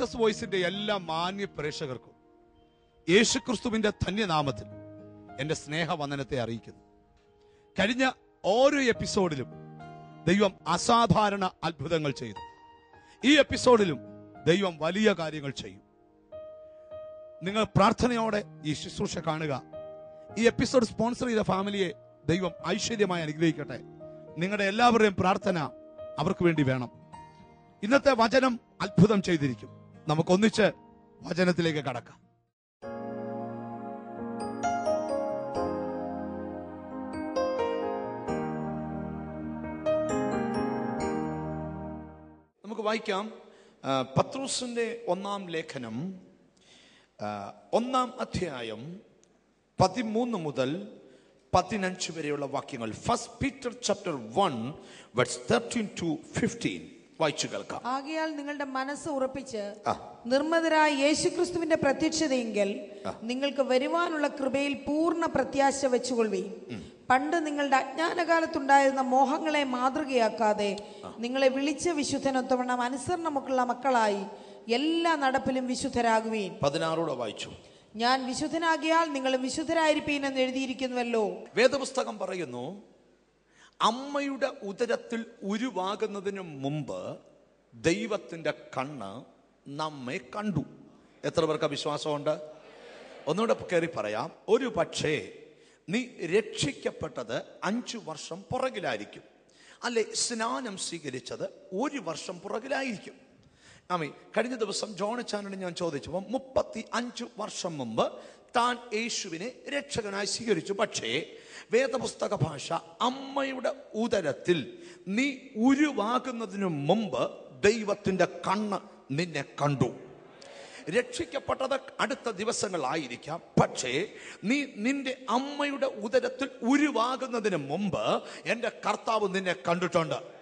Jesus വോയിസിന്റെ എല്ലാ മാന്യ പ്രേക്ഷകർക്കും യേശുക്രിസ്തുവിന്റെ ധന്യനാമത്തിൽ എന്റെ സ്നേഹവന്ദനത്തെ അറിയിക്കുന്നു. കഴിഞ്ഞ ഓരോ എപ്പിസോഡിലും ദൈവം അസാധാരണ അത്ഭുതങ്ങൾ ചെയ്തു. ഈ എപ്പിസോഡിലും ദൈവം വലിയ കാര്യങ്ങൾ ചെയ്യും. നിങ്ങൾ പ്രാർത്ഥനയോടെ ഈ ശുശ്രൂഷ കാണുക. ഈ എപ്പിസോഡ് സ്പോൺസർ ചെയ്ത ഫാമിലിയെ ദൈവം ഐശ്വര്യമായി അനുഗ്രഹിക്കട്ടെ. നിങ്ങളുടെ എല്ലാവരുടെയും പ്രാർത്ഥന അവർക്ക് വേണ്ടി വേണം. ഇന്നത്തെ വചനം അത്ഭുതം ചെയ്തിരിക്കും. നമുക്കൊന്നിച്ച് വചനത്തിലേക്ക് കടക്കാം. നമുക്ക് വായിക്കാം പത്രോസിന്റെ ഒന്നാം ലേഖനം ഒന്നാം അധ്യായം പതിമൂന്ന് മുതൽ പതിനഞ്ച് വരെയുള്ള വാക്യങ്ങൾ. First Peter chapter one words thirteen to fifteen വായിച്ചു കേൾക്കാം. ആകയാൽ നിങ്ങളുടെ മനസ്സ് ഉറപ്പിച്ച്. നിർമ്മതരായ യേശുക്രിസ്തുവിന്റെ പ്രത്യക്ഷതയെങ്കിൽ നിങ്ങൾക്ക് വരുവാനുള്ള കൃപയിൽ പൂർണ പ്രത്യാശ വെച്ചുകൊള്ളി പണ്ട് നിങ്ങളുടെ അജ്ഞാനകാലത്തുണ്ടായിരുന്ന മോഹങ്ങളെ മാതൃകയാക്കാതെ നിങ്ങളെ വിളിച്ച വിശുദ്ധനൊത്തവണ്ണം അനുസരണമൊക്കെയുള്ള മക്കളായി എല്ലാ നടപ്പിലും വിശുദ്ധരാകുവീൻ. പതിനാറോടെ വായിച്ചു. ഞാൻ വിശുദ്ധനാകിയാൽ നിങ്ങൾ വിശുദ്ധരായിരിക്കും എന്ന് എഴുതിയിരിക്കുന്നുവല്ലോ. വേദപുസ്തകം പറയുന്നു അമ്മയുടെ ഉദരത്തിൽ ഉരുവാകുന്നതിന് മുമ്പ് ദൈവത്തിന്റെ കണ്ണ് നമ്മെ കണ്ടു. എത്ര പേർക്ക് വിശ്വാസമുണ്ട്? ഒന്നുകൂടെ കയറി പറയാം. ഒരു പക്ഷേ നീ രക്ഷിക്കപ്പെട്ടത് അഞ്ചു വർഷം പുറകിലായിരിക്കും. അല്ലെ സ്നാനം സ്വീകരിച്ചത് ഒരു വർഷം പുറകിലായിരിക്കും. ആമി കഴിഞ്ഞ ദിവസം ചാനലിന് ഞാൻ ചോദിച്ചപ്പോൾ മുപ്പത്തി അഞ്ച് വർഷം മുമ്പ് താൻ യേശുവിനെ രക്ഷകനായി സ്വീകരിച്ചു. പക്ഷേ വേദപുസ്തക ഭാഷ അമ്മയുടെ ഉദരത്തിൽ നീ ഉരുവാകുന്നതിനു മുമ്പ് ദൈവത്തിന്റെ കണ്ണ് നിന്നെ കണ്ടു. രക്ഷിക്കപ്പെട്ടത് അടുത്ത ദിവസങ്ങളായിരിക്കാം. പക്ഷേ നീ നിന്റെ അമ്മയുടെ ഉദരത്തിൽ ഉരുവാകുന്നതിന് മുമ്പ് എന്റെ കർത്താവ് നിന്നെ കണ്ടിട്ടുണ്ട്.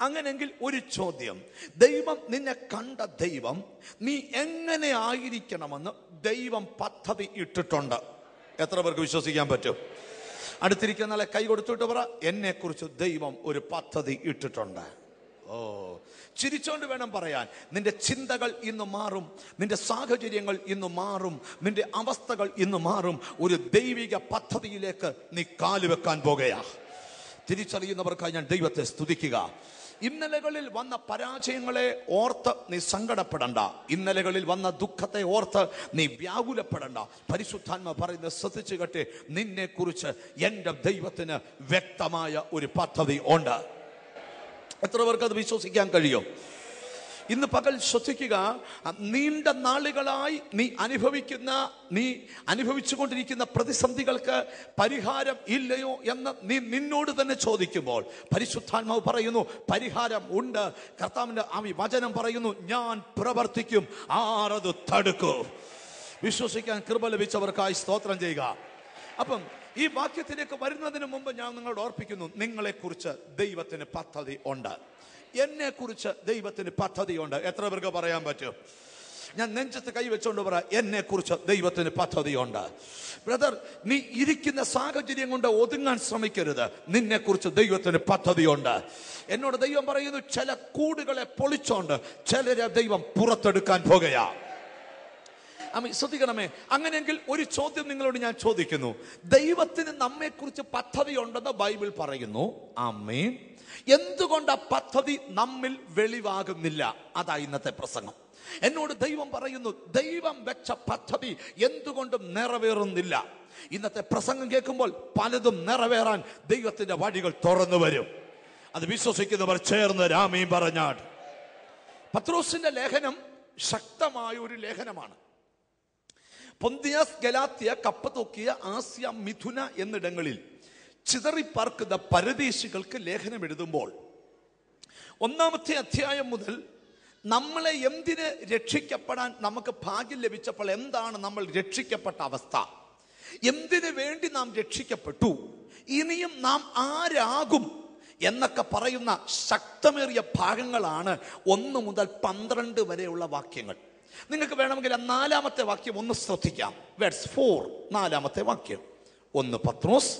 അങ്ങനെങ്കിൽ ഒരു ചോദ്യം. ദൈവം നിന്നെ കണ്ട ദൈവം നീ എങ്ങനെ ആയിരിക്കണമെന്ന് ദൈവം പദ്ധതി ഇട്ടിട്ടുണ്ട്. എത്ര പേർക്ക് വിശ്വസിക്കാൻ പറ്റും? അടുത്തിരിക്കുന്ന കൈ കൊടുത്തിട്ട് പറ. എന്നെ കുറിച്ച് ദൈവം ഒരു പദ്ധതി ഇട്ടിട്ടുണ്ട്. ഓ ചിരിച്ചോണ്ട് വേണം പറയാൻ. നിന്റെ ചിന്തകൾ ഇന്ന് മാറും. നിന്റെ സാഹചര്യങ്ങൾ ഇന്ന് മാറും. നിന്റെ അവസ്ഥകൾ ഇന്ന് മാറും. ഒരു ദൈവിക പദ്ധതിയിലേക്ക് നീ കാലുവെക്കാൻ പോകുകയാ. തിരിച്ചറിയുന്നവർക്കായി ഞാൻ ദൈവത്തെ സ്തുതിക്കുക. ഇന്നലകളിൽ വന്ന പരാജയങ്ങളെ ഓർത്ത് നീ സങ്കടപ്പെടണ്ട. ഇന്നലകളിൽ വന്ന ദുഃഖത്തെ ഓർത്ത് നീ വ്യാകുലപ്പെടണ്ട. പരിശുദ്ധാത്മ പറയുന്നത് ശ്രദ്ധിച്ചു കെട്ടെ നിന്നെ കുറിച്ച് എന്റെ ദൈവത്തിന് വ്യക്തമായ ഒരു പദ്ധതി ഉണ്ട്. എത്ര പേർക്ക് അത് വിശ്വസിക്കാൻ കഴിയും? ഇന്ന് പകൽ ശ്രദ്ധിക്കുക നീണ്ട നാളുകളായി നീ അനുഭവിക്കുന്ന നീ അനുഭവിച്ചുകൊണ്ടിരിക്കുന്ന പ്രതിസന്ധികൾക്ക് പരിഹാരം ഇല്ലയോ എന്ന് നീ നിന്നോട് തന്നെ ചോദിക്കുമ്പോൾ പരിശുദ്ധാത്മാവ് പറയുന്നു പരിഹാരം ഉണ്ട്. കർത്താവിന്റെ ആ വചനം പറയുന്നു ഞാൻ പ്രവർത്തിക്കും ആറത് തടുക്കൂ. വിശ്വസിക്കാൻ കൃപ ലഭിച്ചവർക്കായി സ്തോത്രം ചെയ്യുക. അപ്പം ഈ വാക്യത്തിലേക്ക് വരുന്നതിന് മുമ്പ് ഞാൻ നിങ്ങളോട് ഓർപ്പിക്കുന്നു നിങ്ങളെക്കുറിച്ച് ദൈവത്തിന് പദ്ധതി ഉണ്ട്. എന്നെ കുറിച്ച് ദൈവത്തിന് പദ്ധതിയുണ്ട്. എത്ര പേർക്ക് പറയാൻ പറ്റും? ഞാൻ നെഞ്ചത്ത് കൈവച്ചുകൊണ്ട് പറ എന്നെ കുറിച്ച് ദൈവത്തിന് പദ്ധതിയുണ്ട്. ബ്രദർ നീ ഇരിക്കുന്ന സാഹചര്യം കൊണ്ട് ഒതുങ്ങാൻ ശ്രമിക്കരുത്. നിന്നെ കുറിച്ച് ദൈവത്തിന് പദ്ധതിയുണ്ട്. എന്നോട് ദൈവം പറയുന്നു ചില കൂടുകളെ പൊളിച്ചോണ്ട് ചിലരെ ദൈവം പുറത്തെടുക്കാൻ അമ്മ ശ്രദ്ധിക്കണമേ അങ്ങനെയെങ്കിൽ ഒരു ചോദ്യം നിങ്ങളോട് ഞാൻ ചോദിക്കുന്നു. ദൈവത്തിന് നമ്മെക്കുറിച്ച് പദ്ധതി ഉണ്ടെന്ന് ബൈബിൾ പറയുന്നു. അമ്മേ എന്തുകൊണ്ട് ആ പദ്ധതി നമ്മിൽ വെളിവാകുന്നില്ല? അതാ ഇന്നത്തെ പ്രസംഗം. എന്നോട് ദൈവം പറയുന്നു ദൈവം വെച്ച പദ്ധതി എന്തുകൊണ്ടും നിറവേറുന്നില്ല? ഇന്നത്തെ പ്രസംഗം കേൾക്കുമ്പോൾ പലതും നിറവേറാൻ ദൈവത്തിന്റെ വഴികൾ തുറന്നു വരും. അത് വിശ്വസിക്കുന്നവർ ചേർന്ന് രാമീം പറഞ്ഞാട്. പത്രോസിന്റെ ലേഖനം ശക്തമായ ഒരു ലേഖനമാണ്. പൊന്തിയാസ് ഗലാത്തിയ കപ്പ കപ്പത്തൊക്കിയ ആസ്യ മിഥുന എന്നിടങ്ങളിൽ ചിതറിപ്പാർക്കുന്ന പരദേശികൾക്ക് ലേഖനം എഴുതുമ്പോൾ ഒന്നാമത്തെ അധ്യായം മുതൽ നമ്മളെ എന്തിന് രക്ഷിക്കപ്പെടാൻ നമുക്ക് ഭാഗ്യം ലഭിച്ചപ്പോൾ എന്താണ് നമ്മൾ രക്ഷിക്കപ്പെട്ട അവസ്ഥ? എന്തിനു വേണ്ടി നാം രക്ഷിക്കപ്പെട്ടു? ഇനിയും നാം ആരാകും? എന്നൊക്കെ പറയുന്ന ശക്തമേറിയ ഭാഗങ്ങളാണ് ഒന്ന് മുതൽ പന്ത്രണ്ട് വരെയുള്ള വാക്യങ്ങൾ. നിങ്ങൾക്ക് വേണമെങ്കിൽ നാലാമത്തെ വാക്യം ഒന്ന് ശ്രദ്ധിക്കാം. വേർഡ്സ് ഫോർ നാലാമത്തെ വാക്യം. ഒന്ന് പത്രോസ്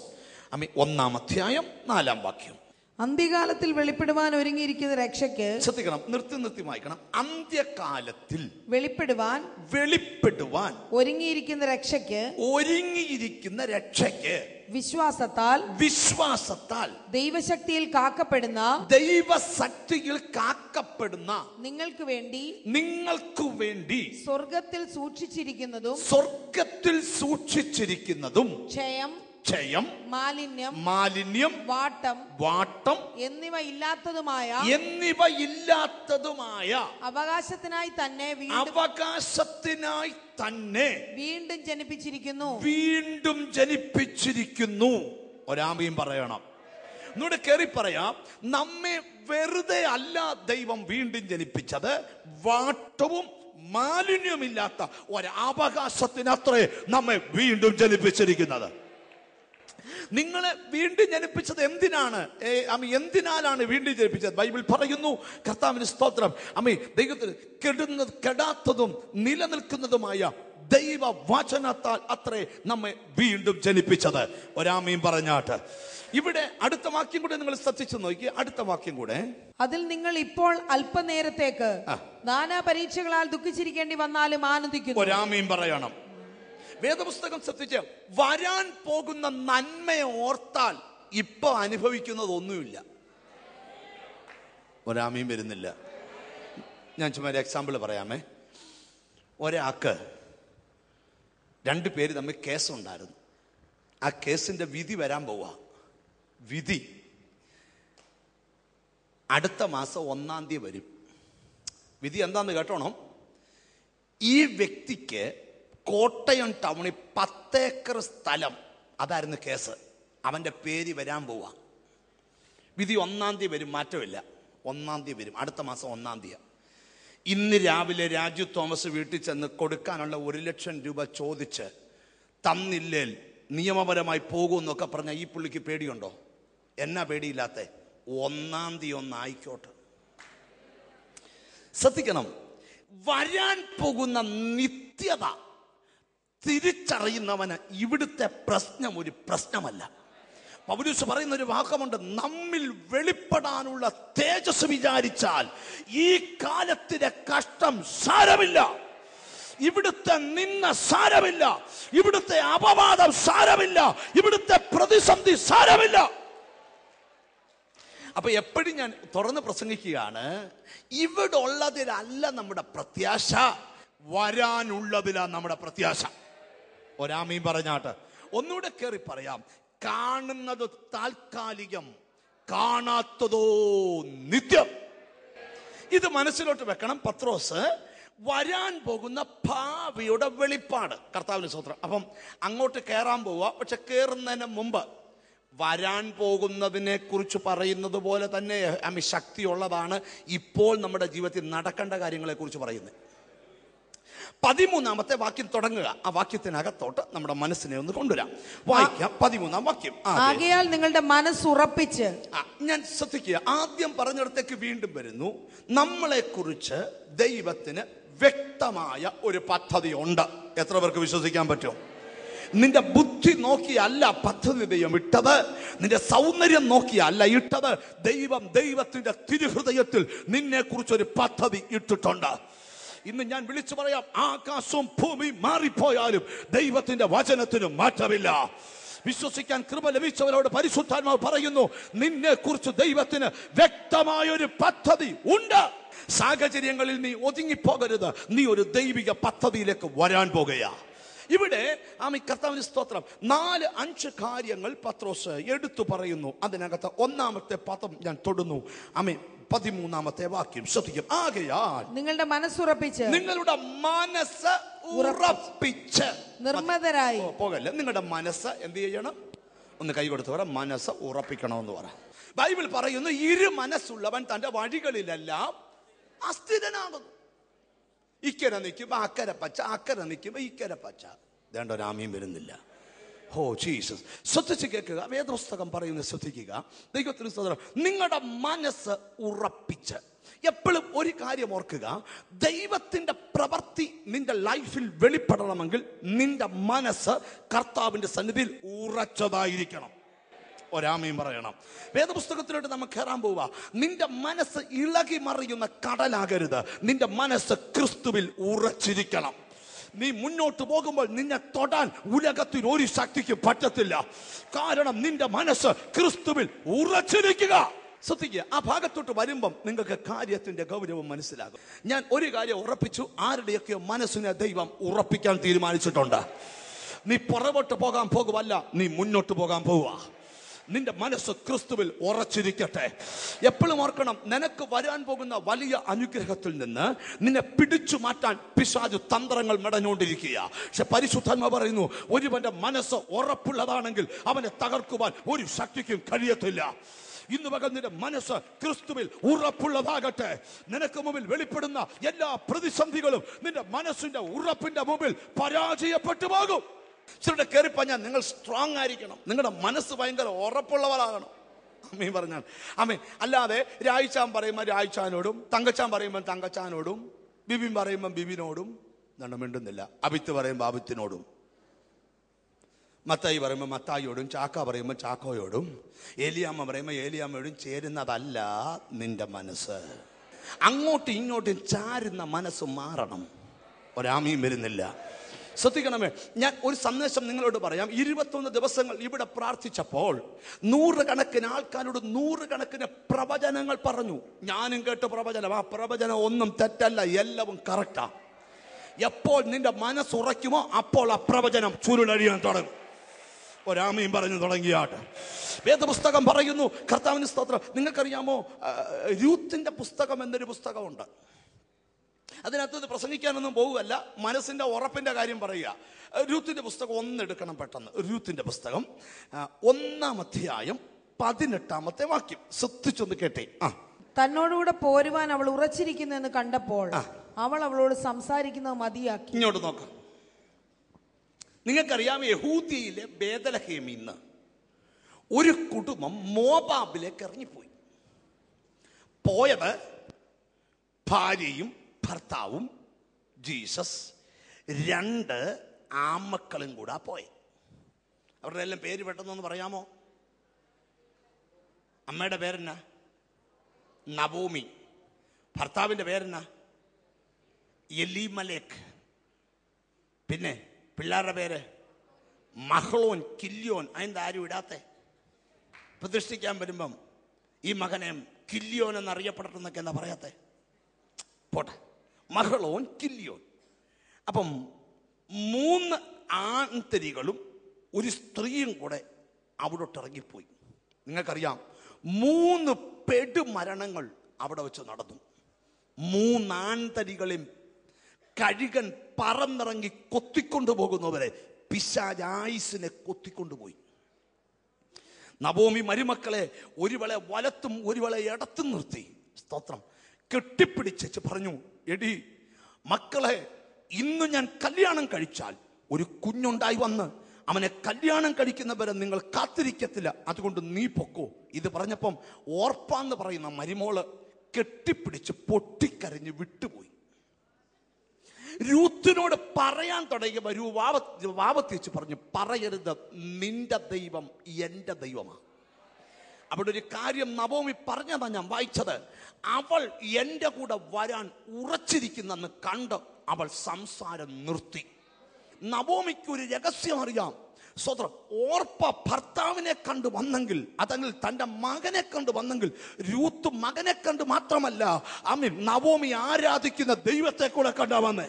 ഐ ഒന്നാം അധ്യായം നാലാം വാക്യം. അന്ത്യകാലത്തിൽ വെളിപ്പെടുവാൻ ഒരുങ്ങിയിരിക്കുന്ന രക്ഷയ്ക്ക് ശ്രദ്ധിക്കണം നിർത്തി നിർത്തി വായിക്കണം. അന്ത്യകാലത്തിൽ വെളിപ്പെടുവാൻ വെളിപ്പെടുവാൻ ഒരുങ്ങിയിരിക്കുന്ന രക്ഷയ്ക്ക് ഒരുങ്ങിയിരിക്കുന്ന രക്ഷയ്ക്ക് വിശ്വാസത്താൽ വിശ്വാസത്താൽ ദൈവശക്തിയിൽ കാക്കപ്പെടുന്ന ദൈവശക്തിയിൽ കാക്കപ്പെടുന്ന നിങ്ങൾക്ക് വേണ്ടി നിങ്ങൾക്ക് വേണ്ടി സ്വർഗത്തിൽ സൂക്ഷിച്ചിരിക്കുന്നതും സ്വർഗത്തിൽ സൂക്ഷിച്ചിരിക്കുന്നതും ക്ഷയം ക്ഷയം മാലിന്യം മാലിന്യം വാട്ടം വാട്ടം എന്നിവ ഇല്ലാത്തതുമായ എന്നിവ ഇല്ലാത്തതുമായ അവകാശത്തിനായി തന്നെ അവകാശത്തിനായി തന്നെ വീണ്ടും ജനിപ്പിച്ചിരിക്കുന്നു. വീണ്ടും ജനിപ്പിച്ചിരിക്കുന്നു. ഒരാമയും പറയണം. എന്നോട് കയറി പറയാം. നമ്മെ വെറുതെ അല്ല ദൈവം വീണ്ടും ജനിപ്പിച്ചത്. വാട്ടവും മാലിന്യമില്ലാത്ത ഒരവകാശത്തിനത്രേ നമ്മെ വീണ്ടും ജനിപ്പിച്ചിരിക്കുന്നത്. നിങ്ങളെ വീണ്ടും ജനിപ്പിച്ചത് എന്തിനാണ്? അമ്മ എന്തിനാലാണ് വീണ്ടും ജനിപ്പിച്ചത്? ബൈബിൾ പറയുന്നു കർത്താവിന് സ്തോത്രം. അമ്മ ദൈവത്തിന് കെടുന്ന കെടാത്തതും നിലനിൽക്കുന്നതുമായ ദൈവ വചനത്താൽ അത്രേ നമ്മെ വീണ്ടും ജനിപ്പിച്ചത്. ഒരാമയും പറഞ്ഞാട്ട്. ഇവിടെ അടുത്ത വാക്യം കൂടെ നിങ്ങൾ ശ്രദ്ധിച്ചു നോക്കി. അടുത്ത വാക്യം കൂടെ. അതിൽ നിങ്ങൾ ഇപ്പോൾ അല്പനേരത്തേക്ക്. നാനാ പരീക്ഷകളാൽ ദുഃഖിച്ചിരിക്കേണ്ടി വന്നാലും ആനന്ദിക്കുന്നു. ഒരാമയും പറയണം. വേദപുസ്തകം ശ്രദ്ധിച്ച് വരാൻ പോകുന്ന നന്മയെ ഓർത്താൽ ഇപ്പൊ അനുഭവിക്കുന്നത് ഒന്നുമില്ല ഒരാമയും വരുന്നില്ല. ഞാൻ ചുമ്മാ ഒരു എക്സാമ്പിൾ പറയാമേ. ഒരാൾക്ക് രണ്ട് പേര് തമ്മിൽ കേസുണ്ടായിരുന്നു. ആ കേസിന്റെ വിധി വരാൻ പോവാ. വിധി. അടുത്ത മാസം ഒന്നാം തീയതി വരും. വിധി എന്താന്ന് കേട്ടോണം? ഈ വ്യക്തിക്ക് കോട്ടയം ടൗണിൽ പത്തേക്കർ സ്ഥലം. അതായിരുന്നു കേസ്. അവന്റെ പേര് വരാൻ പോവാ. വിധി ഒന്നാം തീയതി വരും മാറ്റമില്ല. ഒന്നാം തീയതി വരും. അടുത്ത മാസം ഒന്നാം തീയതി. ഇന്ന് രാവിലെ രാജു തോമസ് വീട്ടിൽ ചെന്ന് കൊടുക്കാനുള്ള ഒരു ലക്ഷം രൂപ ചോദിച്ച് തന്നില്ലേൽ നിയമപരമായി പോകുമെന്നൊക്കെ പറഞ്ഞാൽ ഈ പുള്ളിക്ക് പേടിയുണ്ടോ? എന്നാ പേടിയില്ലാത്ത? ഒന്നാം തീയതി ഒന്നായിക്കോട്ടെ ശ്രദ്ധിക്കണം. വരാൻ പോകുന്ന നിത്യത. തിരിച്ചറിയുന്നവന് ഇവിടുത്തെ പ്രശ്നം ഒരു പ്രശ്നമല്ല. പൗലൂസ് പറയുന്ന ഒരു വാക്കമുണ്ട് നമ്മിൽ വെളിപ്പെടാനുള്ള തേജസ് വിചാരിച്ചാൽ ഈ കാലത്തിലെ കഷ്ടം സാരമില്ല. ഇവിടുത്തെ നിന്ന സാരമില്ല. ഇവിടുത്തെ അപവാദം സാരമില്ല. ഇവിടുത്തെ പ്രതിസന്ധി സാരമില്ല. അപ്പൊ എപ്പോഴും ഞാൻ തുറന്ന് പ്രസംഗിക്കുകയാണ് ഇവിടെ ഉള്ളതിലല്ല നമ്മുടെ പ്രത്യാശ വരാനുള്ളതിലാണ് നമ്മുടെ പ്രത്യാശ. ഒരാമീൻ പറഞ്ഞാട്ട്. ഒന്നുകൂടെ കയറി പറയാം. കാണുന്നത് താൽക്കാലികം കാണാത്തതോ നിത്യം. ഇത് മനസ്സിലോട്ട് വെക്കണം പത്രോസ്. വരാൻ പോകുന്ന ഭാവിയുടെ വെളിപ്പാട്. കർത്താവിന് സൂത്രം അപ്പം അങ്ങോട്ട് കയറാൻ പോവുക. പക്ഷെ കയറുന്നതിന് മുമ്പ് വരാൻ പോകുന്നതിനെ കുറിച്ച് പറയുന്നത് പോലെ തന്നെ ശക്തിയുള്ളതാണ് ഇപ്പോൾ നമ്മുടെ ജീവിതത്തിൽ നടക്കേണ്ട കാര്യങ്ങളെ കുറിച്ച് പറയുന്നത്. പതിമൂന്നാമത്തെ വാക്യം തുടങ്ങുക. ആ വാക്യത്തിനകത്തോട്ട് നമ്മുടെ മനസ്സിനെ ഒന്ന് കൊണ്ടുവരാം. വായിക്കാം പതിമൂന്നാം വാക്യം. ആകയാൽ നിങ്ങളുടെ മനസ്സ് ഉറപ്പിച്ച് ഞാൻ ശ്രദ്ധിക്കുക. ആദ്യം പറഞ്ഞിടത്തേക്ക് വീണ്ടും വരുന്നു. നമ്മളെ കുറിച്ച് ദൈവത്തിന് വ്യക്തമായ ഒരു പദ്ധതി ഉണ്ട് എത്ര പേർക്ക് വിശ്വസിക്കാൻ പറ്റും? നിന്റെ ബുദ്ധി നോക്കിയല്ല പദ്ധതി ദൈവം ഇട്ടത്. നിന്റെ സൗന്ദര്യം നോക്കിയല്ല ഇട്ടത്. ദൈവം ദൈവത്തിന്റെ തിരുഹൃദയത്തിൽ നിന്നെ കുറിച്ചൊരു പദ്ധതി ഇട്ടിട്ടുണ്ട്. ഇന്ന് ഞാൻ വിളിച്ചു പറയാം ആകാശവും ഭൂമി മാറിപ്പോയാലും ദൈവത്തിന്റെ വചനത്തിന് മാറ്റമില്ല. വിശ്വസിക്കാൻ കൃപ ലഭിച്ചവരോട് പരിശുദ്ധാത്മാവ് പറയുന്നു നിന്നെ കുറിച്ച് ദൈവത്തിന് വ്യക്തമായൊരു പദ്ധതി ഉണ്ട്. സാഹചര്യങ്ങളിൽ നീ ഒതുങ്ങിപ്പോകരുത് നീ ഒരു ദൈവിക പദ്ധതിയിലേക്ക് വരാൻ പോകുകയാ ഇവിടെ ആമി കർത്താവിന് സ്തോത്രം നാല് അഞ്ച് കാര്യങ്ങൾ പത്രോസ് എടുത്തു പറയുന്നു. അതിനകത്ത് ഒന്നാമത്തെ പദം ഞാൻ തൊടുന്നു. ആമി പതിമൂന്നാമത്തെ വാക്യം. ശ്രദ്ധിക്കും. ആകയാൽ നിങ്ങളുടെ മനസ്സുറപ്പിച്ച് നിങ്ങളുടെ മനസ്സ് ഉറപ്പിച്ച് നിർമ്മതരായി പോകല്ല? നിങ്ങളുടെ മനസ്സ് എന്ത് ചെയ്യണം? ഒന്ന് കൈ കൊടുത്ത് പറ മനസ്സ് ഉറപ്പിക്കണമെന്ന് പറ. ബൈബിൾ പറയുന്നു ഇരു മനസ്സുള്ളവൻ തന്റെ വഴികളിലെല്ലാം അസ്ഥിരനാകുന്നു. ഇക്കര നിൽക്കുമ്പോ അക്കരെ പച്ച അക്കരെ നിൽക്കുമ്പോ ഇക്കര പച്ച. വേണ്ട ഒരാമയും വരുന്നില്ല. ഹോ ജീസസ്. ശ്രദ്ധിച്ച് കേൾക്കുക. വേദപുസ്തകം പറയുന്നത് ശ്രദ്ധിക്കുക. ദൈവത്തിന് സ്വതന്ത്രം നിങ്ങളുടെ മനസ്സ് ഉറപ്പിച്ച് എപ്പോഴും ഒരു കാര്യം ഓർക്കുക. ദൈവത്തിന്റെ പ്രവൃത്തി നിന്റെ ലൈഫിൽ വെളിപ്പെടണമെങ്കിൽ നിന്റെ മനസ്സ് കർത്താവിന്റെ സന്നിധിയിൽ ഉറച്ചതായിരിക്കണം. ഒരാമയും പറയണം. വേദപുസ്തകത്തിലോട്ട് നമുക്ക് കയറാൻ പോവുക നിന്റെ മനസ്സ് ഇളകി മറിയുന്ന കടലാകരുത്. നിന്റെ മനസ്സ് ക്രിസ്തുവിൽ ഉറച്ചിരിക്കണം. നീ മുന്നോട്ട് പോകുമ്പോൾ നിന്നെ തൊടാൻ ഉലകത്തിൽ ഒരു ശക്തിക്ക് പറ്റത്തില്ല. കാരണം നിന്റെ മനസ്സ് ക്രിസ്തുവിൽ ഉറച്ചിരിക്കുക. ശ്രദ്ധിക്കുക ആ ഭാഗത്തോട്ട് വരുമ്പം നിങ്ങൾക്ക് കാര്യത്തിന്റെ ഗൗരവം മനസ്സിലാകും. ഞാൻ ഒരു കാര്യം ഉറപ്പിച്ചു ആരുടെയൊക്കെ മനസ്സിനെ ദൈവം ഉറപ്പിക്കാൻ തീരുമാനിച്ചിട്ടുണ്ട്? നീ പുറകോട്ട് പോകാൻ പോകുവല്ല നീ മുന്നോട്ട് പോകാൻ പോവുക. നിന്റെ മനസ്സ് ക്രിസ്തുവിൽ ഉറച്ചിരിക്കട്ടെ. എപ്പോഴും ഓർക്കണം നിനക്ക് വരാൻ പോകുന്ന വലിയ അനുഗ്രഹത്തിൽ നിന്ന് നിന്നെ പിടിച്ചു മാറ്റാൻ പിശാജ് തന്ത്രങ്ങൾ മെടഞ്ഞുകൊണ്ടിരിക്കുക പക്ഷെ പരിശുദ്ധന്മ പറയുന്നു ഒരുവന്റെ മനസ്സ് ഉറപ്പുള്ളതാണെങ്കിൽ അവനെ തകർക്കുവാൻ ഒരു ശക്തിക്കും കഴിയത്തില്ല. ഇന്ന് പകൽ നിന്റെ മനസ്സ് ക്രിസ്തുവിൽ ഉറപ്പുള്ളതാകട്ടെ. നിനക്ക് മുമ്പിൽ വെളിപ്പെടുന്ന എല്ലാ പ്രതിസന്ധികളും നിന്റെ മനസ്സിന്റെ ഉറപ്പിന്റെ മുമ്പിൽ പരാജയപ്പെട്ടു പോകും. ചിലരുടെ കയറിപ്പഞ്ഞാൽ നിങ്ങൾ സ്ട്രോങ് ആയിരിക്കണം. നിങ്ങളുടെ മനസ്സ് ഭയങ്കര ഉറപ്പുള്ളവരാകണം. അമ്മീ പറഞ്ഞാൽ അമ്മേ അല്ലാതെ രായിച്ചാൻ പറയുമ്പോൾ രായിച്ചാനോടും തങ്കച്ചാൻ പറയുമ്പോൾ തങ്കച്ചാനോടും ബിബിൻ പറയുമ്പോൾ ബിബിനോടും എന്താണ് മിണ്ടുന്നില്ല. അബിത്ത് പറയുമ്പോൾ അബിത്തിനോടും മത്തായി പറയുമ്പോൾ മത്തായിയോടും ചാക്ക പറയുമ്പോൾ ചാക്കോയോടും ഏലിയാമ്മ പറയുമ്പോൾ ഏലിയാമ്മയോടും ചേരുന്നതല്ല നിന്റെ മനസ്സ്. അങ്ങോട്ടും ഇങ്ങോട്ടും ചാരുന്ന മനസ്സ് മാറണം. ഒരാമയും വരുന്നില്ല. ശ്രദ്ധിക്കണമേ. ഞാൻ ഒരു സന്ദേശം നിങ്ങളോട് പറയാം. ഇരുപത്തൊന്ന് ദിവസങ്ങൾ ഇവിടെ പ്രാർത്ഥിച്ചപ്പോൾ നൂറുകണക്കിന് ആൾക്കാരോട് നൂറുകണക്കിന് പ്രവചനങ്ങൾ പറഞ്ഞു. ഞാനും കേട്ട പ്രവചനം. ആ പ്രവചനം ഒന്നും തെറ്റല്ല എല്ലാവും കറക്റ്റാ. എപ്പോൾ നിന്റെ മനസ്സുറയ്ക്കുമോ അപ്പോൾ ആ പ്രവചനം ചുരുളഴിയാൻ തുടങ്ങും. ഒരാമയും പറഞ്ഞു തുടങ്ങിയാട്ട് വേദപുസ്തകം പറയുന്നു. കർത്താവിന് സ്തോത്രം. നിങ്ങൾക്കറിയാമോ? രൂത്തിന്റെ പുസ്തകം എന്നൊരു പുസ്തകമുണ്ട്. അതിനകത്ത് പ്രസംഗിക്കാനൊന്നും പോകുകയല്ല മനസ്സിന്റെ ഉറപ്പിന്റെ കാര്യം പറയുക. രൂത്തിന്റെ പുസ്തകം ഒന്നെടുക്കണം പെട്ടെന്ന്. രൂത്തിന്റെ പുസ്തകം. ഒന്നാം അധ്യായം പതിനെട്ടാമത്തെ വാക്യം. ശ്രദ്ധിച്ചൊന്ന് കേട്ടേ. ആ. തന്നോടുകൂടെ പോരുവാൻ അവൾ ഉറച്ചിരിക്കുന്നു എന്ന് കണ്ടപ്പോൾ അവൾ അവളോട് സംസാരിക്കുന്നത് മതിയാക്കി. ഇങ്ങോട്ട് നോക്കാം. നിങ്ങൾക്കറിയാം യഹൂദിയിലെ ബേദലഹേമിൽ നിന്ന് ഒരു കുടുംബം മോബാബിലേക്ക് ഇറങ്ങിപ്പോയി. പോയത് ഭാര്യയും ഭർത്താവും ജീസസ് രണ്ട് ആമക്കളും കൂടെ പോയി. അവരുടെ എല്ലാം പേര് പെട്ടെന്നൊന്ന് പറയാമോ? അമ്മയുടെ പേരെന്നാ? നവോമി. ഭർത്താവിന്റെ പേരെന്നാ? എലിമലേക്ക് പിന്നെ പിള്ളേരുടെ പേര്? മഹളോൻ കില്യോൻ. അതിന്റെ ആരും ഇടാത്തെ? പ്രതിഷ്ഠിക്കാൻ വരുമ്പം ഈ മകനെ കില്യോൻ എന്നറിയപ്പെടട്ടെന്നൊക്കെ എന്താ പറയാത്തെ? പോട്ടെ. മഹളോൻ കില്യോൻ അപ്പം മൂന്ന് ആന്തരികളും ഒരു സ്ത്രീയും കൂടെ അവിടോട്ട് ഇറങ്ങിപ്പോയി നിങ്ങൾക്കറിയാം മൂന്ന് പെടുമരണങ്ങൾ അവിടെ വെച്ച് നടന്നു. മൂന്നാൺതരികളെയും കഴുകൻ പറന്നിറങ്ങി കൊത്തിക്കൊണ്ടു പോകുന്നവരെ പിശാജായുസിനെ കൊത്തിക്കൊണ്ടുപോയി. നവോമി മരുമക്കളെ ഒരുവളെ വലത്തും ഒരുവളെ ഇടത്തും നിർത്തി. സ്തോത്രം. കെട്ടിപ്പിടിച്ചു പറഞ്ഞു എടി മക്കളെ ഇന്ന് ഞാൻ കല്യാണം കഴിച്ചാൽ ഒരു കുഞ്ഞുണ്ടായി വന്ന് അവനെ കല്യാണം കഴിക്കുന്നവരെ നിങ്ങൾ കാത്തിരിക്കത്തില്ല. അതുകൊണ്ട് നീ പൊക്കോ. ഇത് പറഞ്ഞപ്പം ഓർപ്പാന്ന് പറയുന്ന മരുമോൾ കെട്ടിപ്പിടിച്ച് പൊട്ടിക്കരഞ്ഞ് വിട്ടുപോയി. രൂത്തിനോട് പറയാൻ തുടങ്ങിയ ഒരു വാവത്തി വെച്ച് പറഞ്ഞു പറയരുത്. നിന്റെ ദൈവം എന്റെ ദൈവമാണ്. അവിടെ ഒരു കാര്യം നവോമി പറഞ്ഞതാ ഞാൻ വായിച്ചത്. അവൾ എന്റെ കൂടെ വരാൻ ഉറച്ചിരിക്കുന്നെന്ന് കണ്ട് അവൾ സംസാരം നിർത്തി. നവോമിക്ക് ഒരു രഹസ്യം അറിയാം. സ്വതം ഓർപ്പ ഭർത്താവിനെ കണ്ട് വന്നെങ്കിൽ അതെങ്കിൽ തന്റെ മകനെ കണ്ട് വന്നെങ്കിൽ രൂത്ത് മകനെ കണ്ട് മാത്രമല്ല അമ്മ നവോമി ആരാധിക്കുന്ന ദൈവത്തെ കൂടെ കണ്ടാ വന്നേ.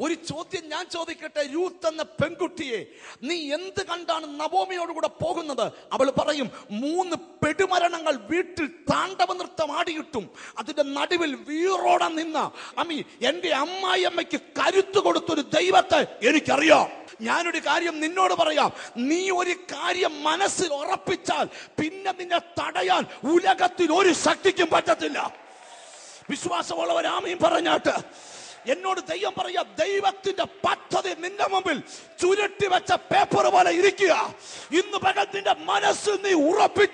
ഒരു ചോദ്യം ഞാൻ ചോദിക്കട്ടെ? രൂത്ത് എന്ന പെൺകുട്ടിയെ നീ എന്ത് കണ്ടാണ് നവോമിയോട് കൂടെ പോകുന്നത്? അവൾ പറയും മൂന്ന് പെടുമരണങ്ങൾ വീട്ടിൽ താണ്ടവ നൃത്തം ആടിയിട്ടും അതിന്റെ നടുവിൽ വീറോടെ നിന്ന അമ്മി എന്റെ അമ്മായിയമ്മയ്ക്ക് കരുത്ത് കൊടുത്തൊരു ദൈവത്തെ എനിക്കറിയാം. ഞാനൊരു കാര്യം നിന്നോട് പറയാം. നീ ഒരു കാര്യം മനസ്സിൽ ഉറപ്പിച്ചാൽ പിന്നെ നിന്നെ തടയാൻ ഉലകത്തിൽ ഒരു ശക്തിക്കും പറ്റത്തില്ല. വിശ്വാസമുള്ളവരാമയും പറഞ്ഞാട്ട് എന്നോട് ദൈവം പറയാ ദൈവത്തിന്റെ പദ്ധതി നിന്റെ മുമ്പിൽ ചുരുട്ടി വെച്ച പേപ്പർ പോലെ ഇരിക്കുക. ഇന്ന് പകൽ നിന്റെ മനസ്സ് നീ ഉറപ്പി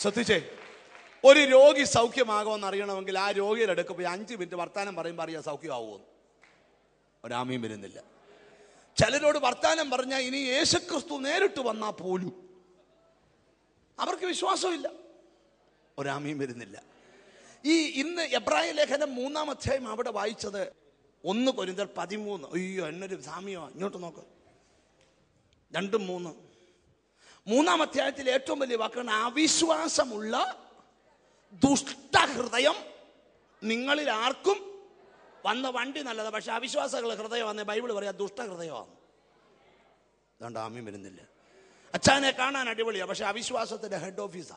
ശ്രദ്ധിച്ചേ ഒരു രോഗി സൗഖ്യമാകുമെന്ന് അറിയണമെങ്കിൽ ആ രോഗിയുടെ അടുക്ക് പോയി അഞ്ച് മിനിറ്റ് വർത്താനം പറയുമ്പോൾ അറിയാം സൗഖ്യമാവുമെന്ന്. ഒരാമയും വരുന്നില്ല. ചിലരോട് വർത്താനം പറഞ്ഞാൽ ഇനി യേശുക്രിസ്തു നേരിട്ട് വന്നാൽ പോലും. അവർക്ക് വിശ്വാസമില്ല. ഒരാമയും വരുന്നില്ല. ഈ ഇന്ന് എബ്രാഹിം ലേഖനം മൂന്നാം അധ്യായം അവിടെ വായിച്ചത് ഒന്ന് കൊരിന്തൽ പതിമൂന്ന്. അയ്യോ എന്നൊരു സാമ്യോ ഇങ്ങോട്ട് നോക്ക്. രണ്ടും മൂന്ന്. മൂന്നാം അധ്യായത്തിൽ ഏറ്റവും വലിയ വാക്കാണ് അവിശ്വാസമുള്ള ദുഷ്ടഹൃദയം നിങ്ങളിൽ ആർക്കും വന്ന വണ്ടി നല്ലതാണ് പക്ഷെ അവിശ്വാസമുള്ള ഹൃദയമാണ് ബൈബിൾ പറയാ ദുഷ്ടഹൃദയമാണ്. അതുകൊണ്ട് ആമ്യം വരുന്നില്ല. അച്ഛനെ കാണാൻ അടിപൊളിയാണ് പക്ഷെ അവിശ്വാസത്തിന്റെ ഹെഡ് ഓഫീസാ.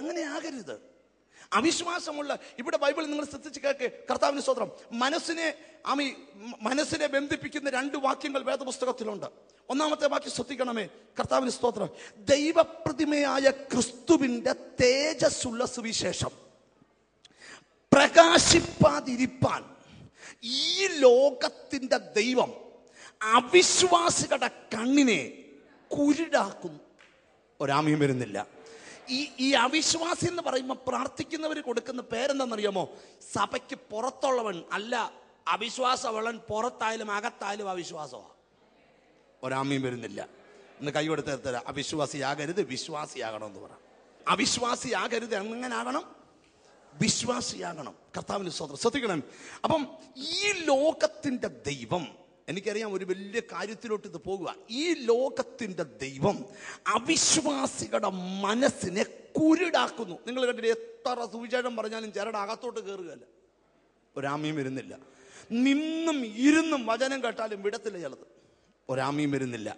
അങ്ങനെ ആകരുത്. അവിശ്വാസമുള്ള ഇവിടെ ബൈബിൾ നിങ്ങൾ ശ്രദ്ധിച്ച് കേൾക്ക് കർത്താവിന് സ്തോത്രം. മനസ്സിനെ അമി മനസ്സിനെ ബന്ധിപ്പിക്കുന്ന രണ്ട് വാക്യങ്ങൾ വേദപുസ്തകത്തിലുണ്ട്. ഒന്നാമത്തെ വാക്യം ശ്രദ്ധിക്കണമേ കർത്താവിന് സ്തോത്രം. ദൈവപ്രതിമയായ ക്രിസ്തുവിന്റെ തേജസ്സുള്ള സുവിശേഷം. പ്രകാശിപ്പാതിരിപ്പാൻ ഈ ലോകത്തിന്റെ ദൈവം അവിശ്വാസികളുടെ കണ്ണിനെ കുരുടാക്കുന്നു. ഒരാമയും വരുന്നില്ല. ഈ ഈ അവിശ്വാസി എന്ന് പറയുമ്പോൾ പ്രാർത്ഥിക്കുന്നവർ കൊടുക്കുന്ന പേരെന്താണെന്നറിയാമോ സഭയ്ക്ക് പുറത്തുള്ളവൻ അല്ല അവിശ്വാസമുള്ളവൻ പുറത്തായാലും അകത്തായാലും അവിശ്വാസമാണ് ഒരാമയും വരുന്നില്ല. ഇന്ന് കൈകൊടുത്ത് തരാം അവിശ്വാസിയാകരുത് വിശ്വാസിയാകണം എന്ന് പറ. അവിശ്വാസിയാകരുത് എങ്ങനെ ആകണം വിശ്വാസിയാകണം. കർത്താവിന് സ്വതന്ത്രം ശ്രദ്ധിക്കണം. അപ്പം ഈ ലോകത്തിന്റെ ദൈവം എനിക്കറിയാം ഒരു വലിയ കാര്യത്തിലോട്ട് ഇത് പോകുക. ഈ ലോകത്തിന്റെ ദൈവം അവിശ്വാസികളുടെ മനസ്സിനെ കുരുടാക്കുന്നു. നിങ്ങൾ കണ്ടിട്ട് എത്ര സുവിശേഷം പറഞ്ഞാലും ചിലരുടെ അകത്തോട്ട് കയറുകയല്ല. ഒരാമയും വരുന്നില്ല. നിന്നും ഇരുന്നും വചനം കേട്ടാലും വിടത്തില്ല ചിലത്. ഒരാമയും വരുന്നില്ല.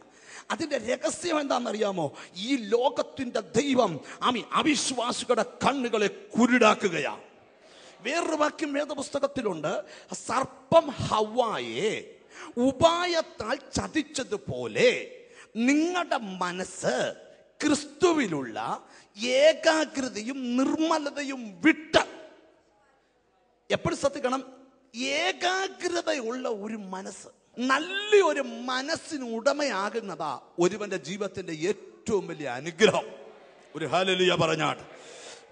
അതിന്റെ രഹസ്യം എന്താണെന്നറിയാമോ? ഈ ലോകത്തിന്റെ ദൈവം ആമി അവിശ്വാസികളുടെ കണ്ണുകളെ കുരുടാക്കുകയാണ് വേറൊരു വാക്യം വേദപുസ്തകത്തിലുണ്ട്. സർപ്പം ഹവായെ ഉപായത്താൽ ചതിച്ചതുപോലെ നിങ്ങളുടെ മനസ്സ് ക്രിസ്തുവിലുള്ള ഏകാഗ്രതയും നിർമ്മലതയും വിട്ട് എപ്പോഴും ശ്രദ്ധിക്കണം. ഏകാഗ്രതയുള്ള ഒരു മനസ്സ് നല്ലൊരു മനസ്സിന് ഉടമയാകുന്നതാ ഒരുവന്റെ ജീവിതത്തിന്റെ ഏറ്റവും വലിയ അനുഗ്രഹം. ഒരു ഹാലലിയ പറഞ്ഞാട്ട്.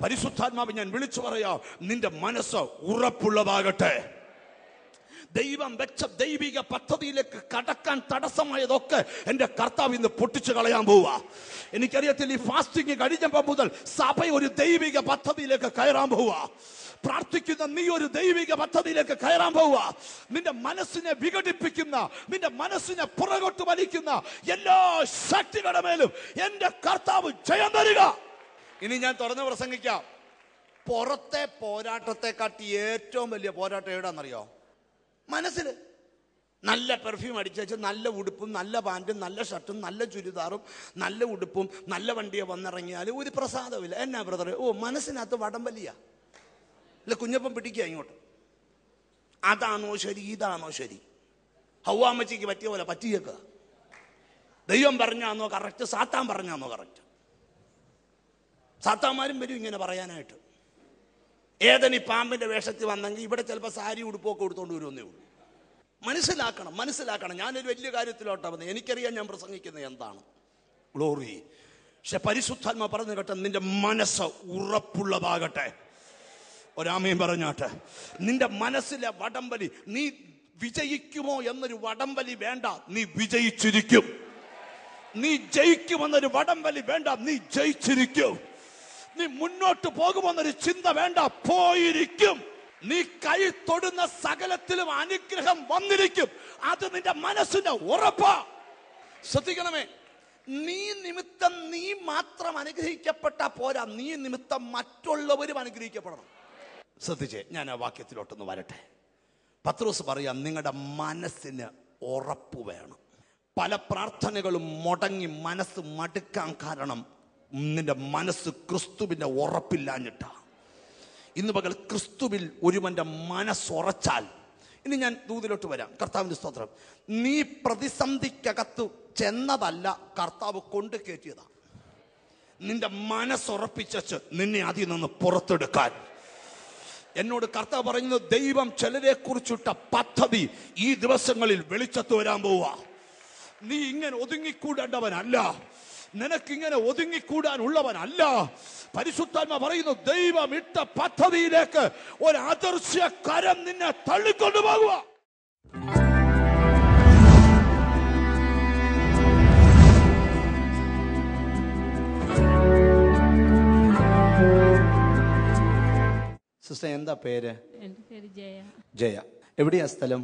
പരിശുദ്ധാത്മാവ് ഞാൻ വിളിച്ചു പറയാം നിന്റെ മനസ്സ് ഉറപ്പുള്ളതാകട്ടെ. ദൈവം വെച്ച ദൈവിക പദ്ധതിയിലേക്ക് കടക്കാൻ തടസ്സമായതൊക്കെ എന്റെ കർത്താവ് ഇന്ന് പൊട്ടിച്ചു കളയാൻ പോവുക എനിക്കറിയത്തില്ല ഈ ഫാസ്റ്റിംഗ് കഴിഞ്ഞപ്പോൾ മുതൽ സഭ ഒരു ദൈവിക പദ്ധതിയിലേക്ക് കയറാൻ പോവുക പ്രാർത്ഥിക്കുന്ന നീ ഒരു ദൈവിക പദ്ധതിയിലേക്ക് കയറാൻ പോവുക നിന്റെ മനസ്സിനെ വിഘടിപ്പിക്കുന്ന നിന്റെ മനസ്സിനെ പുറകോട്ട് വലിക്കുന്ന എല്ലാ ശക്തികളുടെ മേലും എന്റെ കർത്താവ് ജയം തരിക. ഇനി ഞാൻ തുറന്ന് പ്രസംഗിക്കാം. പുറത്തെ പോരാട്ടത്തെ കാട്ടി ഏറ്റവും വലിയ പോരാട്ടം എവിടാന്നറിയോ മനസ്സിൽ നല്ല പെർഫ്യൂം അടിച്ചു നല്ല ഉടുപ്പും നല്ല പാന്റും നല്ല ഷർട്ടും നല്ല ചുരിദാറും നല്ല ഉടുപ്പും നല്ല വണ്ടിയെ വന്നിറങ്ങിയാൽ ഒരു പ്രസാദമില്ല എന്നാ ബ്രദർ ഓ മനസ്സിനകത്ത് വടംവലിയ. അല്ല കുഞ്ഞപ്പം പിടിക്കുക ഇങ്ങോട്ട്. അതാണോ ശരി ഇതാണോ ശരി? ഹൗവാമ്മച്ചിക്ക് പറ്റിയ പോലെ പറ്റിയേക്കുക ദൈവം പറഞ്ഞാന്നോ കറക്റ്റ് സാത്താൻ പറഞ്ഞാന്നോ കറക്റ്റ് സാത്താന്മാരും വരും ഇങ്ങനെ പറയാനായിട്ട്. ഏതനി പാമ്പിന്റെ വേഷത്തിൽ വന്നെങ്കിൽ ഇവിടെ ചിലപ്പോൾ സാരി ഉടുപ്പൊക്കെ കൊടുത്തോണ്ട് വരുമെന്നേ ഉള്ളൂ. മനസ്സിലാക്കണം മനസ്സിലാക്കണം. ഞാനൊരു വലിയ കാര്യത്തിലോട്ടാ വന്നത് എനിക്കറിയാം ഞാൻ പ്രസംഗിക്കുന്നത് എന്താണ്. ഗ്ലോറി പക്ഷെ പരിശുദ്ധാത്മ പറഞ്ഞു കേട്ടെ നിന്റെ മനസ്സ് ഉറപ്പുള്ളതാകട്ടെ. ഒരാമയും പറഞ്ഞാട്ടെ നിന്റെ മനസ്സിലെ വടംവലി നീ വിജയിക്കുമോ എന്നൊരു വടംവലി വേണ്ട നീ വിജയിച്ചിരിക്കും. നീ ജയിക്കുമെന്നൊരു വടംവലി വേണ്ട നീ ജയിച്ചിരിക്കും. നീ മുന്നോട്ട് പോകുമെന്നൊരു ചിന്ത വേണ്ട. പോയിരിക്കും. നീ കൈ തൊടുന്ന സകലത്തിലും അനുഗ്രഹം വന്നിരിക്കും. അത് നിന്റെ മനസ്സിന്റെ ഉറപ്പാ. ശ്രദ്ധിക്കണമേ നീ നിമിത്തം നീ മാത്രം അനുഗ്രഹിക്കപ്പെട്ട പോരാ. നീ നിമിത്തം മറ്റുള്ളവരും അനുഗ്രഹിക്കപ്പെടണം. ശ്രദ്ധിച്ചേ ഞാൻ ആ വാക്യത്തിലോട്ടൊന്ന് വരട്ടെ. പത്രോസ് പറയാം നിങ്ങളുടെ മനസ്സിന് ഉറപ്പ് വേണം. പല പ്രാർത്ഥനകളും മുടങ്ങി മനസ്സ് മടുക്കാൻ കാരണം നിന്റെ മനസ്സ് ക്രിസ്തുവിന്റെ ഉറപ്പില്ലാഞ്ഞിട്ടാ. ഇന്ന് പകൽ ക്രിസ്തുവിൽ ഒരുവന്റെ മനസ്സുറച്ചാൽ ഇനി ഞാൻ ദൂതിലോട്ട് വരാം. കർത്താവിന്റെ സ്തോത്രം. നീ പ്രതിസന്ധിക്കകത്ത് ചെന്നതല്ല കർത്താവ് കൊണ്ടു കയറ്റിയതാ. നിന്റെ മനസ്സുറപ്പിച്ചു നിന്നെ അതിൽ നിന്ന് പുറത്തെടുക്കാൻ. എന്നോട് കർത്താവ് പറയുന്നത് ദൈവം ചിലരെ കുറിച്ചിട്ട പദ്ധതി ഈ ദിവസങ്ങളിൽ വെളിച്ചത്ത് വരാൻ പോവുക നീ ഇങ്ങനെ ഒതുങ്ങിക്കൂടേണ്ടവനല്ല. നിനക്കിങ്ങനെ ഒതുങ്ങിക്കൂടാൻ ഉള്ളവനല്ല പരിശുദ്ധാത്മ പറയുന്നു ദൈവം ഇട്ട പദ്ധതിയിലേക്ക് ഒരു ആദർശ കരം നിന്നെ തള്ളിക്കൊണ്ടു പോകുക സിസ്റ്റർ എന്താ പേര്? ജയ. ജയ. എവിടെയാ സ്ഥലം?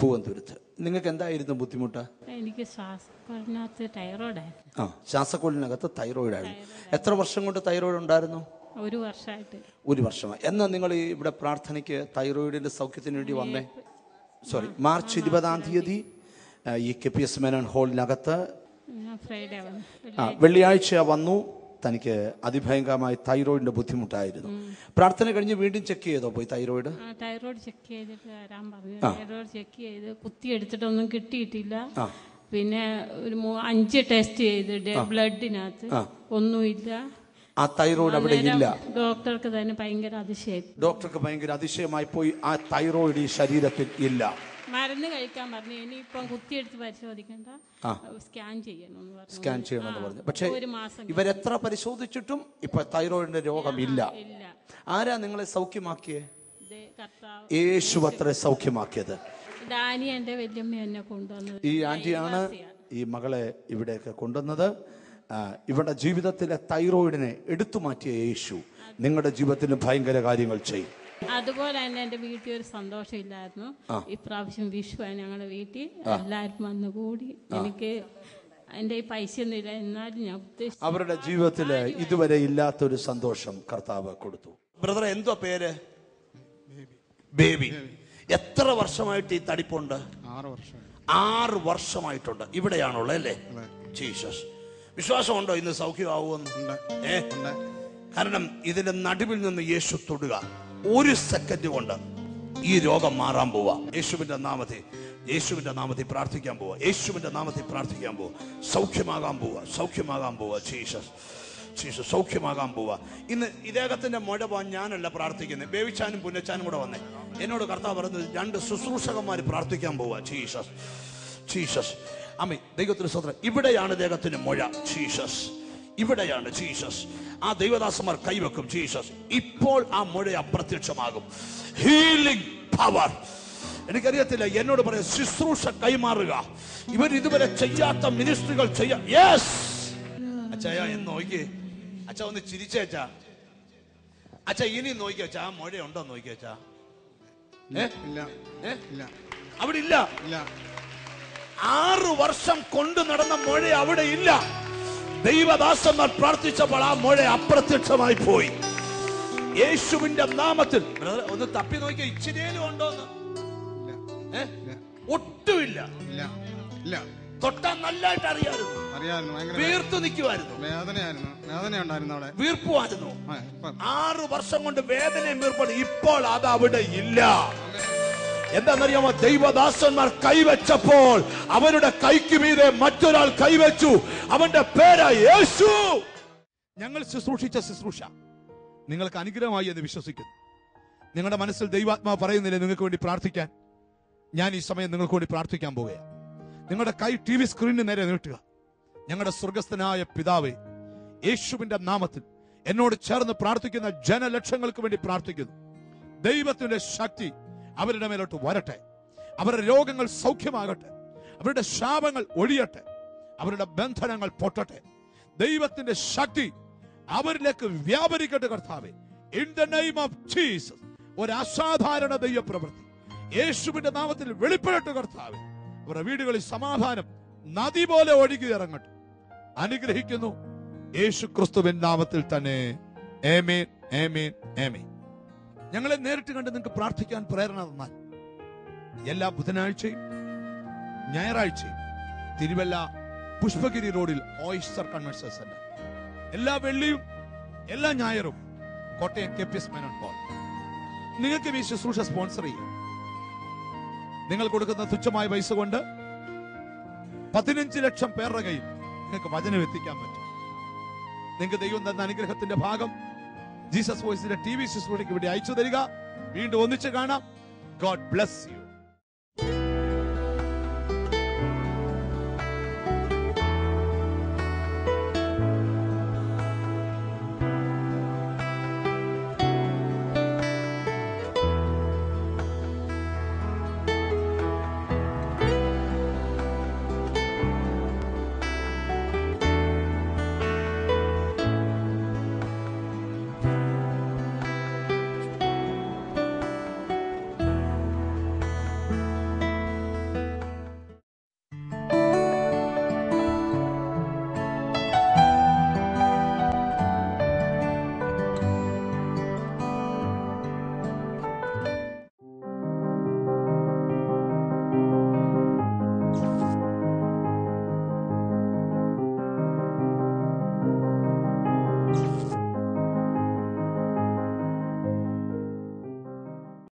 പൂവന്തുരുത്ത്. നിങ്ങൾക്ക് എന്തായിരുന്നു ബുദ്ധിമുട്ട്? എനിക്ക് ആ ശ്വാസക്കോളിനകത്ത് തൈറോയിഡ് ആയിരുന്നു. എത്ര വർഷം കൊണ്ട് തൈറോയിഡ് ഉണ്ടായിരുന്നു? ഒരു വർഷമായിട്ട്. ഒരു വർഷമായി. എന്നാ നിങ്ങൾ ഇവിടെ പ്രാർത്ഥനയ്ക്ക് തൈറോയിഡിന്റെ സൗഖ്യത്തിന് വേണ്ടി വന്നേ? സോറി മാർച്ച് ഇരുപതാം തീയതി ഈ കെ പി എസ് മേനോൻ ഹാളിനകത്ത് ആ, വെള്ളിയാഴ്ച വന്നു. തനിക്ക് അതിഭയങ്കരമായി തൈറോയിഡിന്റെ ബുദ്ധിമുട്ടായിരുന്നു. പ്രാർത്ഥന കഴിഞ്ഞ് വീണ്ടും ചെക്ക് ചെയ്തോ പോയി തൈറോയിഡ്? തൈറോയിഡ് ചെക്ക് ചെയ്തിട്ട് വരാൻ പറഞ്ഞു. തൈറോയിഡ് ചെക്ക് ചെയ്ത് കുത്തി എടുത്തിട്ടൊന്നും കിട്ടിയിട്ടില്ല. പിന്നെ ഒരു അഞ്ച് ടെസ്റ്റ് ചെയ്ത് ബ്ലഡിനകത്ത്. ഒന്നുമില്ല. ആ തൈറോയിഡ് അവിടെ ഇല്ല. ഡോക്ടർക്ക് തന്നെ ഭയങ്കര അതിശയം. ഡോക്ടർക്ക് ഭയങ്കര അതിശയമായി പോയി. ആ തൈറോയിഡ് ഈ ശരീരത്തിൽ ഇല്ല. മരുന്ന് കഴിക്കാൻ പറഞ്ഞു. ഇനി ഇനിയിപ്പം കുത്തിയെടുത്ത് പരിശോധിക്കണ്ട സ്കാൻ ചെയ്യണമെന്ന് പറഞ്ഞു. സ്കാൻ ചെയ്യണമെന്ന് പറഞ്ഞു. പക്ഷേ ഇവരെത്ര പരിശോധിച്ചിട്ടും ഇപ്പൊ തൈറോയിഡിന്റെ രോഗമില്ല ഇല്ല. ആരാ നിങ്ങളെ സൗഖ്യമാക്കിയേ? യേശു അത്ര സൗഖ്യമാക്കിയത്. ഈ ആന്റിയാണ് ഈ മകളെ ഇവിടെയൊക്കെ കൊണ്ടുവന്നത്. ഇവിടെ ജീവിതത്തിലെ തൈറോയിഡിനെ എടുത്തു മാറ്റിയ യേശു നിങ്ങളുടെ ജീവിതത്തിന് ഭയങ്കര കാര്യങ്ങൾ ചെയ്യും. അതുപോലെ തന്നെ എന്റെ വീട്ടിൽ ഒരു സന്തോഷമില്ലായിരുന്നു. ഇപ്രാവശ്യം വിഷു ഞങ്ങളുടെ വീട്ടിൽ. എല്ലാവരും വന്നു കൂടി എനിക്ക് എന്റെ ഈ പൈസ ഒന്നും ഇല്ല എന്നാലും ഞാൻ ഉദ്ദേശിച്ചു അവരുടെ ജീവിതത്തിൽ ഇതുവരെ ഇല്ലാത്തൊരു സന്തോഷം കർത്താവ് കൊടുത്തു. ബ്രദർ എന്തോ പേര്? ബേബി. എത്ര വർഷമായിട്ട് ഈ തടിപ്പുണ്ട്? ആറ് വർഷം ആറ് വർഷമായിട്ടുണ്ട്. ഇവിടെയാണുള്ളത് അല്ലേ? ജീസസ് വിശ്വാസമുണ്ടോ ഇന്ന് സൗഖ്യമാവുമെന്ന്? ഏ? ഉണ്ട്. കാരണം ഇതിന്റെ നടുവിൽ നിന്ന് യേശു തൊടുക. ഒരു സെക്കൻഡ് കൊണ്ട് ഈ രോഗം മാറാൻ പോവാ. യേശുവിന്റെ നാമത്തിൽ യേശുവിന്റെ നാമത്തിൽ പ്രാർത്ഥിക്കാൻ പോവാ. യേശുവിന്റെ നാമത്തിൽ പ്രാർത്ഥിക്കാൻ പോവാ. സൗഖ്യമാകാൻ പോവാ. സൗഖ്യമാകാൻ പോവാ. ജീസസ് ജീസസ് സൗഖ്യമാകാൻ പോവാ. ഇന്ന് ഇദ്ദേഹത്തിന്റെ മുഴ പോവാൻ ഞാനല്ല പ്രാർത്ഥിക്കുന്നത്. ബേവിച്ചാനും പുന്നച്ചാനും കൂടെ വന്നേ. എന്നോട് കർത്താവ് പറഞ്ഞത് രണ്ട് ശുശ്രൂഷകന്മാർ പ്രാർത്ഥിക്കാൻ പോവാ. Jesus Jesus. അമ്മ ദൈവത്തിന് സ്വതന്ത്രം ഇവിടെയാണ് ദൈവത്തിന് മുഴ. ജീസസ്. ഇവിടെയാണ് ജീസസ്. ആ ദൈവദാസന്മാർ കൈവെക്കും ജീസസ്. ഇപ്പോൾ ആ മുഴ അപ്രത്യക്ഷമാകും. ഹീലിംഗ് പവർ എനിക്കറിയത്തില്ല എന്നോട് പറയാം ശുശ്രൂഷ കൈമാറുക. ഇവർ ഇതുവരെ ചെയ്യാത്ത മിനിസ്ട്രികൾ ചെയ്യാം യെസ് അച്ഛായ എന്ന് നോക്കി. അച്ഛ ഒന്ന് ചിരിച്ചേ അച്ഛാ. ഇനി നോക്കി അച്ഛാ. ആ മുഴ ഉണ്ടോ നോക്കി അച്ഛാ. ഏ? ഇല്ല അവിടെ ഇല്ല. ആറ് വർഷം കൊണ്ട് നടന്ന മുഴ അവിടെ ഇല്ല. ദൈവദാസന്മാർ പ്രാർത്ഥിച്ചപ്പോൾ ആ മുഴ അപ്രത്യക്ഷമായി പോയി. യേശുവിന്റെ നാമത്തിൽ. ഒന്ന് തപ്പി നോക്കിയ ഇച്ചിരിയേലും ഉണ്ടോന്ന് ഇല്ല ഏ? ഇല്ല. ഒട്ടുമില്ല. തൊട്ടാൻ നല്ലതായിട്ട് അറിയാമായിരുന്നു. വീർത്തു നിൽക്കുമായിരുന്നു. വേദനയായിരുന്നു വേദന ഉണ്ടായിരുന്നു അവിടെ. വീർപ്പുമായിരുന്നു. ആറു ആറ് വർഷം കൊണ്ട് വേദനയും വീർപ്പാണ്. ഇപ്പോൾ അത് അവിടെ ഇല്ല. എന്താണെന്നറിയാമോ? ദൈവദാസന്മാർ കൈവച്ചപ്പോൾ അവരുടെ കൈക്ക് മീതെ മറ്റൊരാൾ കൈവച്ചു. അവന്റെ പേര് യേശു. ഞങ്ങൾ ശുശ്രൂഷിച്ച ശുശ്രൂഷ. നിങ്ങൾക്ക് അനുഗ്രഹമായി എന്ന് വിശ്വസിക്കുന്നു. നിങ്ങളുടെ മനസ്സിൽ ദൈവാത്മാവ് പറയുന്നില്ലേ നിങ്ങൾക്ക് വേണ്ടി പ്രാർത്ഥിക്കാൻ? ഞാൻ ഈ സമയം നിങ്ങൾക്ക് വേണ്ടി പ്രാർത്ഥിക്കാൻ പോവുകയാണ്. നിങ്ങളുടെ കൈ ടി വി സ്ക്രീനിന് നേരെ നീട്ടുക. ഞങ്ങളുടെ സ്വർഗസ്ഥനായ പിതാവേ യേശുവിന്റെ നാമത്തിൽ എന്നോട് ചേർന്ന് പ്രാർത്ഥിക്കുന്ന ജനലക്ഷങ്ങൾക്ക് വേണ്ടി പ്രാർത്ഥിക്കുന്നു. ദൈവത്തിന്റെ ശക്തി അവരുടെ മേലോട്ട് വരട്ടെ. അവരുടെ രോഗങ്ങൾ സൗഖ്യമാകട്ടെ. അവരുടെ ശാപങ്ങൾ ഒഴിയട്ടെ. അവരുടെ ബന്ധനങ്ങൾ പൊട്ടട്ടെ. ദൈവത്തിന്റെ ശക്തി അവരിലേക്ക് വ്യാപരിക്കട്ടെ കർത്താവെ. In the name of Jesus ഒരു അസാധാരണ ദൈവപ്രവൃത്തി. യേശുവിന്റെ നാമത്തിൽ വെളിപ്പെടട്ടെ കർത്താവെ. അവരുടെ വീടുകളിൽ സമാധാനം നദി പോലെ ഒഴുകി ഇറങ്ങട്ടെ. അനുഗ്രഹിക്കുന്നു. യേശു ക്രിസ്തുവിൻ നാമത്തിൽ തന്നെ. ഏമേൻ ഏമേൻ ഏമേൻ ഞങ്ങളെ നേരിട്ട് കണ്ട് നിങ്ങൾക്ക് പ്രാർത്ഥിക്കാൻ പ്രേരണ തന്നാൽ. എല്ലാ ബുധനാഴ്ചയും ഞായറാഴ്ചയും തിരുവല്ല പുഷ്പഗിരി റോഡിൽ ഓയിസ്റ്റർ കൺവെൻഷൻ സെന്റർ എല്ലാ വെള്ളിയും എല്ലാ ഞായറും Kottayam K P S Menon hall നിങ്ങൾക്ക് ഈ ശുശ്രൂഷ സ്പോൺസർ ചെയ്യും. നിങ്ങൾ കൊടുക്കുന്ന തുച്ഛമായ പൈസ കൊണ്ട് പതിനഞ്ച് ലക്ഷം പേരുടെ കയ്യിൽ നിങ്ങൾക്ക് വചനം എത്തിക്കാൻ പറ്റും. നിങ്ങൾക്ക് ദൈവം തന്ന അനുഗ്രഹത്തിന്റെ ഭാഗം ജീസസ് വോയിസിന്റെ ടി വി ശുശ്രൂഷയ്ക്ക് ഇവിടെ അയച്ചു തരിക. വീണ്ടും ഒന്നിച്ച് കാണാം. God bless you